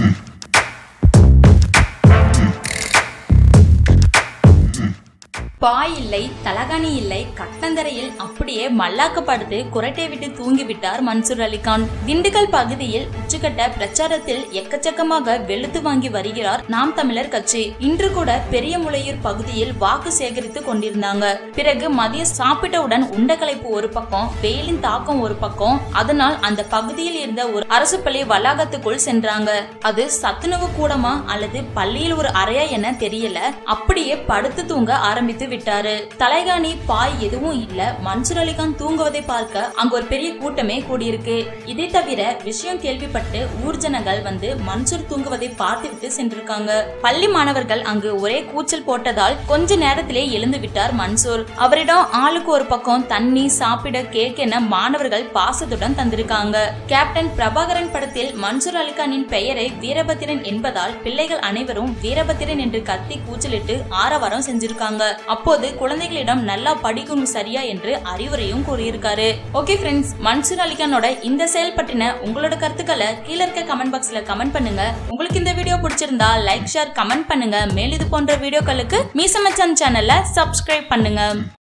Listen. பாய் இல்லை தலகாணி இல்லை கட்டந்தரையில் அப்படியே மல்லாக்கப்படுத்து குரட்டை விட்டு தூங்கிவிட்டார் மன்சூர் அலிகான். திண்டுக்கல் பகுதியில் உச்சக்கட்ட பிரச்சாரத்தில் எக்கச்சக்கமாக வெளுத்து வாங்கி வருகிறார் நாம் தமிழர் கட்சி. இன்று கூட பெரிய முளையூர் பகுதியில் வாக்கு சேகரித்து கொண்டிருந்தாங்க. பிறகு மதியம் சாப்பிட்டவுடன் உண்டகலைப்பு ஒரு பக்கம் வெயிலின் தாக்கம் ஒரு பக்கம். அதனால் அந்த பகுதியில் இருந்த ஒரு அரசு பள்ளி வளாகத்துக்குள் சென்றாங்க. அது சத்துணவு கூடமா அல்லது பள்ளியில் ஒரு அறையா என தெரியல. அப்படியே படுத்து தூங்க ஆரம்பித்து விட்டாரு. தலைகாணி பாய் எதுவும் இல்ல. மன்சூர் அலிகான் தூங்குவதை பார்க்க அங்க ஒரு பெரிய கூட்டமே கூடியிருக்கு. இதை தவிர விஷயம் கேள்விப்பட்டு ஊர்ஜனங்கள் வந்து மன்சூர் தூங்குவதை பார்த்துவிட்டு சென்றிருக்காங்க. பள்ளி மாணவர்கள் அங்கு ஒரே கூச்சல் போட்டதால் கொஞ்ச நேரத்திலே எழுந்து விட்டார் மன்சூர் அவரிடம் ஆளுக்கு ஒரு பக்கம் தண்ணி சாப்பிட கேக் என மாணவர்கள் பாசத்துடன் தந்திருக்காங்க. கேப்டன் பிரபாகரன் படத்தில் மன்சூர் அலிகானின் பெயரை வீரபத்திரன் என்பதால் பிள்ளைகள் அனைவரும் வீரபத்திரன் என்று கத்தி கூச்சலிட்டு ஆரவாரம் செஞ்சிருக்காங்க. அப்போது குழந்தைகளிடம் நல்லா படிக்கணும் சரியா என்று அறிவுரையும் கூறியிருக்காரு. ஓகே ஃப்ரெண்ட்ஸ் மன்சூர் அலிகானோட இந்த செயல் பற்றின உங்களோட கருத்துக்களை கீழே இருக்க கமெண்ட் பாக்ஸ்ல கமெண்ட் பண்ணுங்க. உங்களுக்கு இந்த வீடியோ பிடிச்சிருந்தா லைக் ஷேர் கமெண்ட் பண்ணுங்க. மேல் இது போன்ற வீடியோக்களுக்கு மீசமச்சான் சேனலை சப்ஸ்கிரைப் பண்ணுங்க.